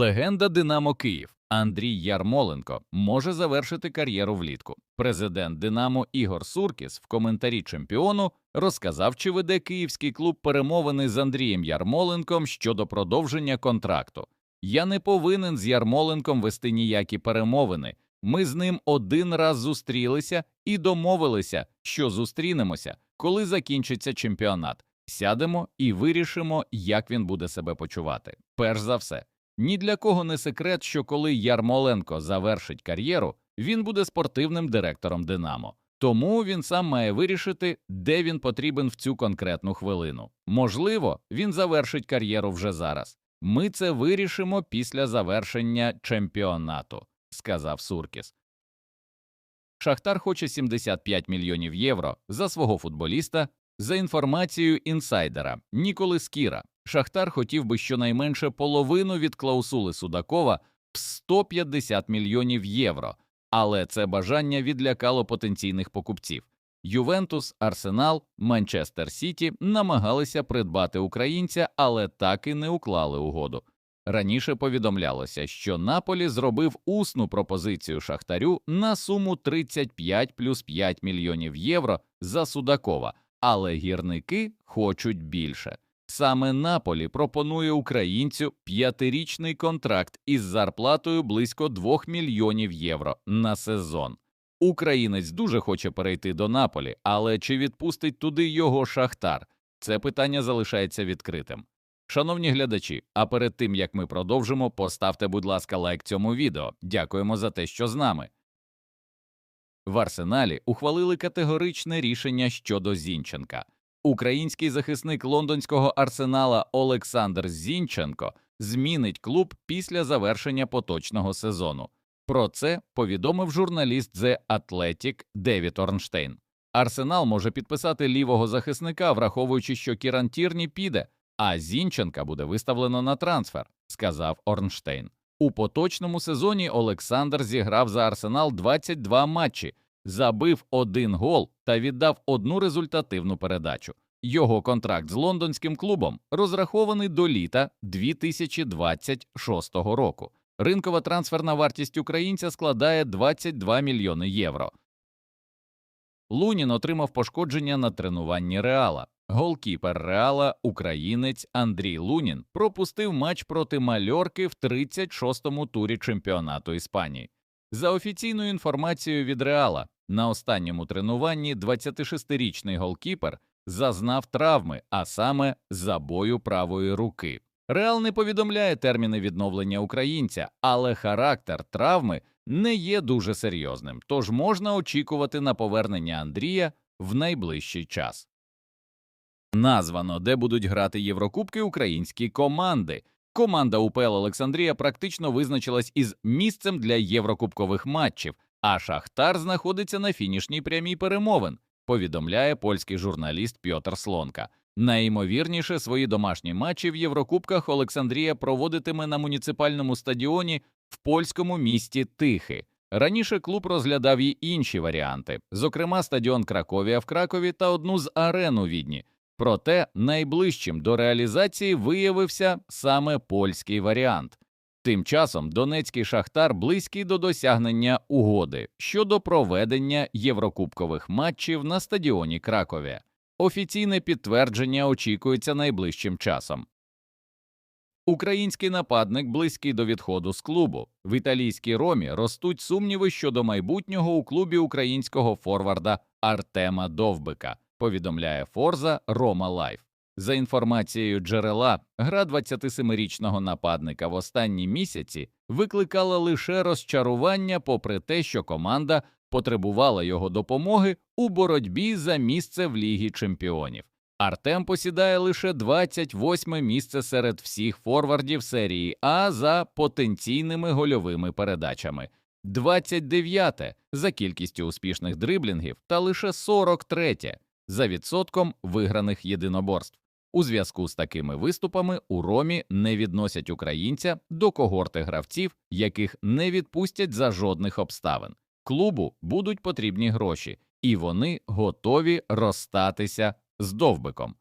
Легенда Динамо Київ Андрій Ярмоленко може завершити кар'єру влітку. Президент Динамо Ігор Суркіс в коментарі чемпіону розказав, чи веде київський клуб перемовини з Андрієм Ярмоленком щодо продовження контракту. Я не повинен з Ярмоленком вести ніякі перемовини. Ми з ним один раз зустрілися і домовилися, що зустрінемося, коли закінчиться чемпіонат. Сядемо і вирішимо, як він буде себе почувати. Перш за все, ні для кого не секрет, що коли Ярмоленко завершить кар'єру, він буде спортивним директором Динамо. Тому він сам має вирішити, де він потрібен в цю конкретну хвилину. Можливо, він завершить кар'єру вже зараз. Ми це вирішимо після завершення чемпіонату, сказав Суркіс. Шахтар хоче 75 мільйонів євро за свого футболіста. За інформацією інсайдера Ніколи Скіра, Шахтар хотів би щонайменше половину від клаусули Судакова в 150 мільйонів євро, але це бажання відлякало потенційних покупців. Ювентус, Арсенал, Манчестер Сіті намагалися придбати українця, але так і не уклали угоду. Раніше повідомлялося, що Наполі зробив усну пропозицію Шахтарю на суму 35 плюс 5 мільйонів євро за Судакова, але гірники хочуть більше. Саме Наполі пропонує українцю п'ятирічний контракт із зарплатою близько 2 мільйонів євро на сезон. Українець дуже хоче перейти до Наполі, але чи відпустить туди його шахтар? Це питання залишається відкритим. Шановні глядачі, а перед тим як ми продовжимо, поставте, будь ласка, лайк цьому відео. Дякуємо за те, що з нами. В Арсеналі ухвалили категоричне рішення щодо Зінченка. Український захисник лондонського арсенала Олександр Зінченко змінить клуб після завершення поточного сезону. Про це повідомив журналіст The Athletic Девід Орнштейн. Арсенал може підписати лівого захисника, враховуючи, що Кіран Тірні піде, а Зінченка буде виставлено на трансфер, сказав Орнштейн. У поточному сезоні Олександр зіграв за Арсенал 22 матчі, забив один гол та віддав одну результативну передачу. Його контракт з лондонським клубом розрахований до літа 2026 року. Ринкова трансферна вартість українця складає 22 мільйони євро. Лунін отримав пошкодження на тренуванні Реала. Голкіпер Реала, українець Андрій Лунін, пропустив матч проти Мальорки в 36-му турі чемпіонату Іспанії. За офіційною інформацією від Реала, на останньому тренуванні 26-річний голкіпер зазнав травми, а саме забою правої руки. Реал не повідомляє терміни відновлення українця, але характер травми не є дуже серйозним, тож можна очікувати на повернення Андрія в найближчий час. Названо, де будуть грати Єврокубки українські команди. Команда УПЛ Олександрія практично визначилась із місцем для єврокубкових матчів, а Шахтар знаходиться на фінішній прямій перемовин, повідомляє польський журналіст Пьотр Слонка. Найімовірніше свої домашні матчі в Єврокубках Олександрія проводитиме на муніципальному стадіоні в польському місті Тихи. Раніше клуб розглядав і інші варіанти, зокрема стадіон Краковія в Кракові та одну з арен у Відні. Проте найближчим до реалізації виявився саме польський варіант. Тим часом Донецький шахтар близький до досягнення угоди щодо проведення єврокубкових матчів на стадіоні Кракові. Офіційне підтвердження очікується найближчим часом. Український нападник близький до відходу з клубу. В італійській ромі ростуть сумніви щодо майбутнього у клубі українського форварда Артема Довбика повідомляє Форза Рома Лайф. За інформацією джерела, гра 27-річного нападника в останні місяці викликала лише розчарування, попри те, що команда потребувала його допомоги у боротьбі за місце в Лігі чемпіонів. Артем посідає лише 28 місце серед всіх форвардів серії А за потенційними гольовими передачами, 29 за кількістю успішних дриблінгів та лише 43 за відсотком виграних єдиноборств. У зв'язку з такими виступами у Ромі не відносять українця до когорти гравців, яких не відпустять за жодних обставин. Клубу будуть потрібні гроші, і вони готові розстатися з довбиком.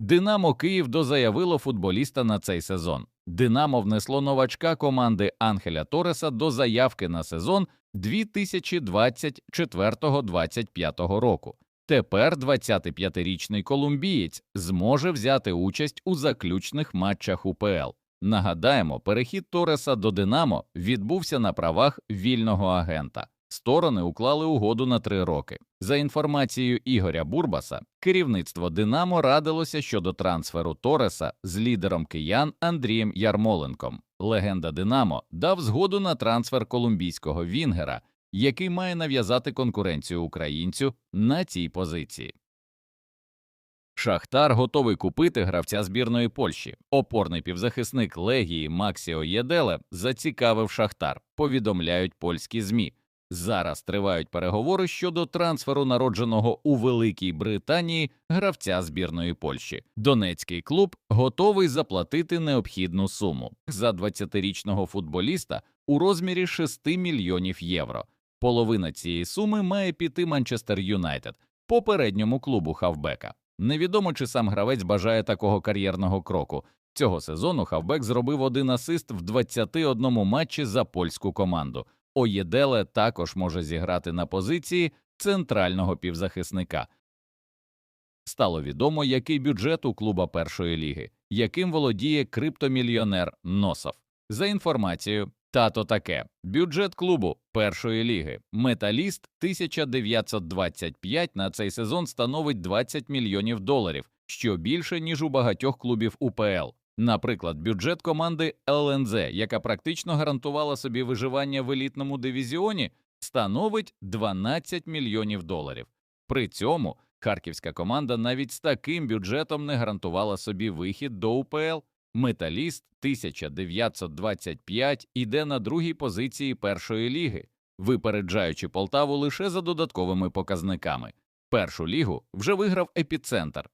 Динамо Київ дозаявило футболіста на цей сезон. Динамо внесло новачка команди Анхеля Тореса до заявки на сезон 2024-25 року. Тепер 25-річний колумбієць зможе взяти участь у заключних матчах УПЛ. Нагадаємо, перехід Тореса до Динамо відбувся на правах вільного агента. Сторони уклали угоду на три роки. За інформацією Ігоря Бурбаса, керівництво Динамо радилося щодо трансферу Тореса з лідером киян Андрієм Ярмоленком. Легенда Динамо дав згоду на трансфер колумбійського Вінгера, який має нав'язати конкуренцію українцю на цій позиції. Шахтар готовий купити гравця збірної Польщі. Опорний півзахисник Легії Максіо Єделе зацікавив Шахтар, повідомляють польські ЗМІ. Зараз тривають переговори щодо трансферу народженого у Великій Британії гравця збірної Польщі. Донецький клуб готовий заплатити необхідну суму за 20-річного футболіста у розмірі 6 мільйонів євро. Половина цієї суми має піти Манчестер Юнайтед, попередньому клубу Хавбека. Невідомо, чи сам гравець бажає такого кар'єрного кроку. Цього сезону Хавбек зробив один асист в 21 матчі за польську команду. Оєделе також може зіграти на позиції центрального півзахисника. Стало відомо, який бюджет у клуба першої ліги, яким володіє криптомільйонер Носов. За інформацією, тато таке бюджет клубу першої ліги Металіст 1925 на цей сезон становить 20 мільйонів доларів, що більше ніж у багатьох клубів УПЛ. Наприклад, бюджет команди ЛНЗ, яка практично гарантувала собі виживання в елітному дивізіоні, становить 12 мільйонів доларів. При цьому харківська команда навіть з таким бюджетом не гарантувала собі вихід до УПЛ. Металіст 1925 іде на другій позиції першої ліги, випереджаючи Полтаву лише за додатковими показниками. Першу лігу вже виграв епіцентр.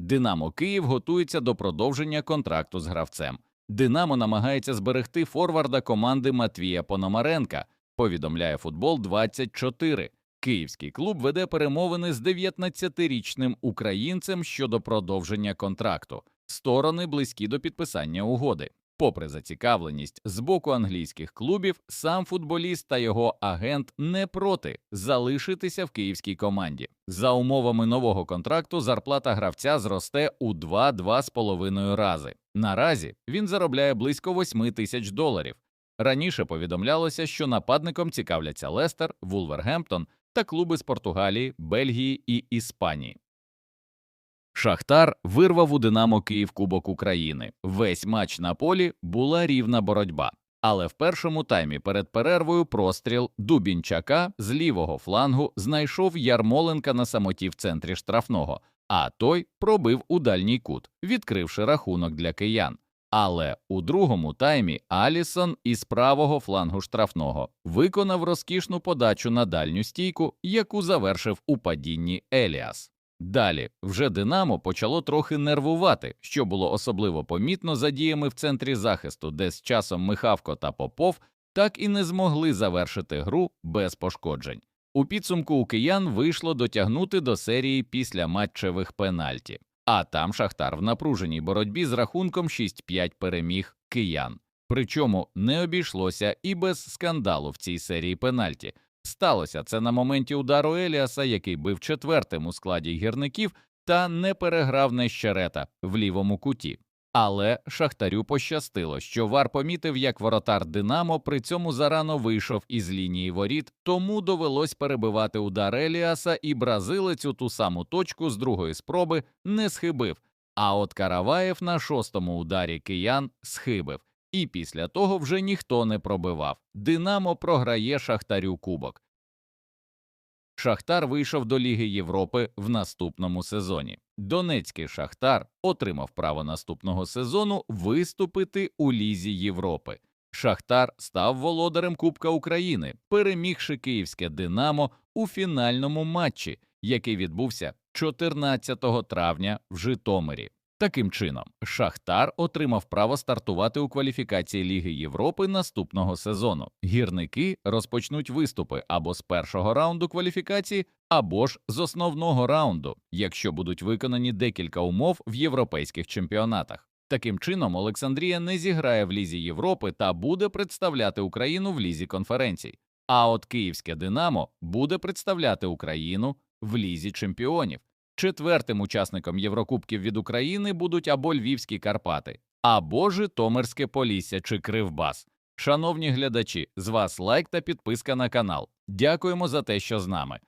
Динамо Київ готується до продовження контракту з гравцем. Динамо намагається зберегти форварда команди Матвія Пономаренка. Повідомляє футбол 24 Київський клуб веде перемовини з 19-річним українцем щодо продовження контракту. Сторони близькі до підписання угоди. Попри зацікавленість з боку англійських клубів, сам футболіст та його агент не проти залишитися в київській команді. За умовами нового контракту зарплата гравця зросте у 2-2,5 рази. Наразі він заробляє близько 8 тисяч доларів. Раніше повідомлялося, що нападником цікавляться Лестер, Вулвергемптон та клуби з Португалії, Бельгії і Іспанії. Шахтар вирвав у Динамо Київ Кубок України. Весь матч на полі була рівна боротьба. Але в першому таймі перед перервою простріл Дубінчака з лівого флангу знайшов Ярмоленка на самоті в центрі штрафного, а той пробив у дальній кут, відкривши рахунок для киян. Але у другому таймі Алісон із правого флангу штрафного виконав розкішну подачу на дальню стійку, яку завершив у падінні Еліас. Далі вже Динамо почало трохи нервувати, що було особливо помітно за діями в центрі захисту, де з часом Михавко та Попов так і не змогли завершити гру без пошкоджень. У підсумку у киян вийшло дотягнути до серії після матчевих пенальті, а там Шахтар в напруженій боротьбі з рахунком 6-5 переміг киян. Причому не обійшлося і без скандалу в цій серії пенальті. Сталося це на моменті удару Еліаса, який бив четвертим у складі гірників та не переграв нещерета в лівому куті. Але Шахтарю пощастило, що Вар помітив, як воротар Динамо при цьому зарано вийшов із лінії воріт, тому довелось перебивати удар Еліаса, і бразилець у ту саму точку з другої спроби не схибив. А от Караваєв на шостому ударі киян схибив. І після того вже ніхто не пробивав. Динамо програє Шахтарю кубок. Шахтар вийшов до Ліги Європи в наступному сезоні. Донецький Шахтар отримав право наступного сезону виступити у Лізі Європи. Шахтар став володарем Кубка України, перемігши київське Динамо у фінальному матчі, який відбувся 14 травня в Житомирі. Таким чином, Шахтар отримав право стартувати у кваліфікації Ліги Європи наступного сезону. Гірники розпочнуть виступи або з першого раунду кваліфікації, або ж з основного раунду, якщо будуть виконані декілька умов в європейських чемпіонатах. Таким чином, Олександрія не зіграє в Лізі Європи та буде представляти Україну в Лізі конференцій. А от Київське Динамо буде представляти Україну в Лізі чемпіонів. Четвертим учасником Єврокубків від України будуть або Львівські Карпати, або Житомирське Полісся чи Кривбас. Шановні глядачі, з вас лайк та підписка на канал. Дякуємо за те, що з нами.